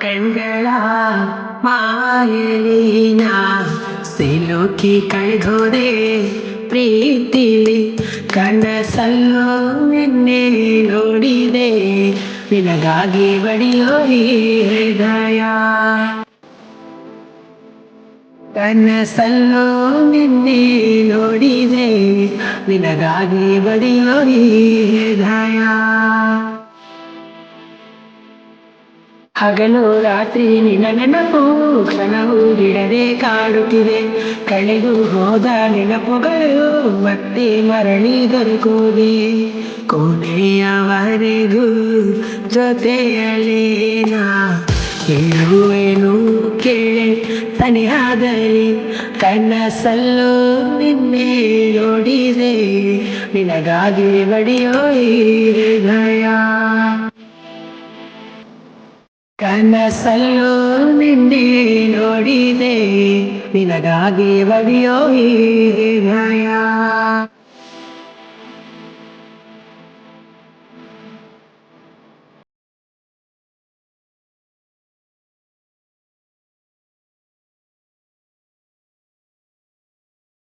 ಕಣ್ಗಳ ಮಾಯಲಿನ ಸಿಲುಕಿ ಕೈದೋದೆ ಪ್ರೀತಿಲಿ ಕನಸಲ್ಲೋ ನಿನ್ನೆ ನೋಡಿದೆ. ನಿನಗಾಗಿ ಬಡಿಯೋ ಹೃದಯ. ಕನಸಲ್ಲೋ ನಿನ್ನೆ ನೋಡಿದೆ. ನಿನಗಾಗಿ ಬಡಿಯೋ ಹೃದಯ. ಹಗಲು ರಾತ್ರಿ ನಿನ್ನ ನೆನಪು ಕ್ಷಣವು ಬಿಡದೆ ಕಾಡುತ್ತಿದೆ. ಕಳೆದು ಹೋದ ನೆನಪುಗಳು ಮತ್ತೆ ಮರಳಿ ದೊರಕುವುದೇ. ಕೊನೆಯವರೆಗೂ ಜೊತೆಯಲೇನ ಹೇಳುವೆನು ಕೇಳೆ ತನಿಯಾದರೆ ಕನಸಲ್ಲೂ ನಿನ್ನೆ ನೋಡಿದೆ. ನಿನಗಾಗಿ ಬಡಿಯೋ ಹೃದಯ. ಕನಸಲ್ಲೂ ನಿನ್ನೆ ನೋಡಿದೆ ನಿನಗಾಗಿ ಬಡಿಯೋ ಈ ಹೃದಯ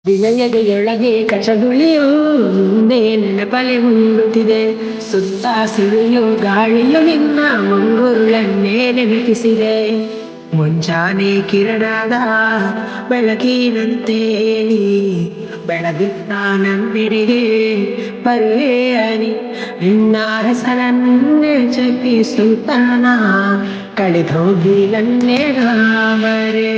ವಿಜಯದೊಳಗೆ ಕಚಗುಳಿಯು ಮುಂದೆ ನೆನಪಲೆ ಉಂಡುತ್ತಿದೆ. ಸುತ್ತ ಸಿಡಿಯು ಗಾಳಿಯು ನಿನ್ನ ಮುಂಗುರುಳನ್ನೇ ನೆನಪಿಸಿದೆ ಮುಂಜಾನೆ ಕಿರಣದ ಬೆಳಕಿನಂತೆ ನೀ ಬೆಳಗಿನ ನನ್ನೆಡೆಗೆ ಬರುವೆ ಅನಿ, ನಿನ್ನ ಹೆಸರನ್ನೇ ಜಪಿಸುತ್ತಾನ ಕಳೆದೋಗಿ ನನ್ನೇ ಮರೆ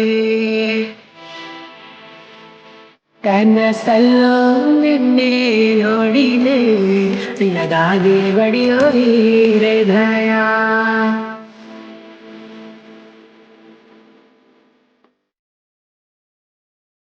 ಕನಸಲ್ಲೋ ನಿನ್ನೆ ನೋಡಿದೆ ನಿನಗಾಗಿ ಬಡಿಯೋ ಈ ಹೃದಯ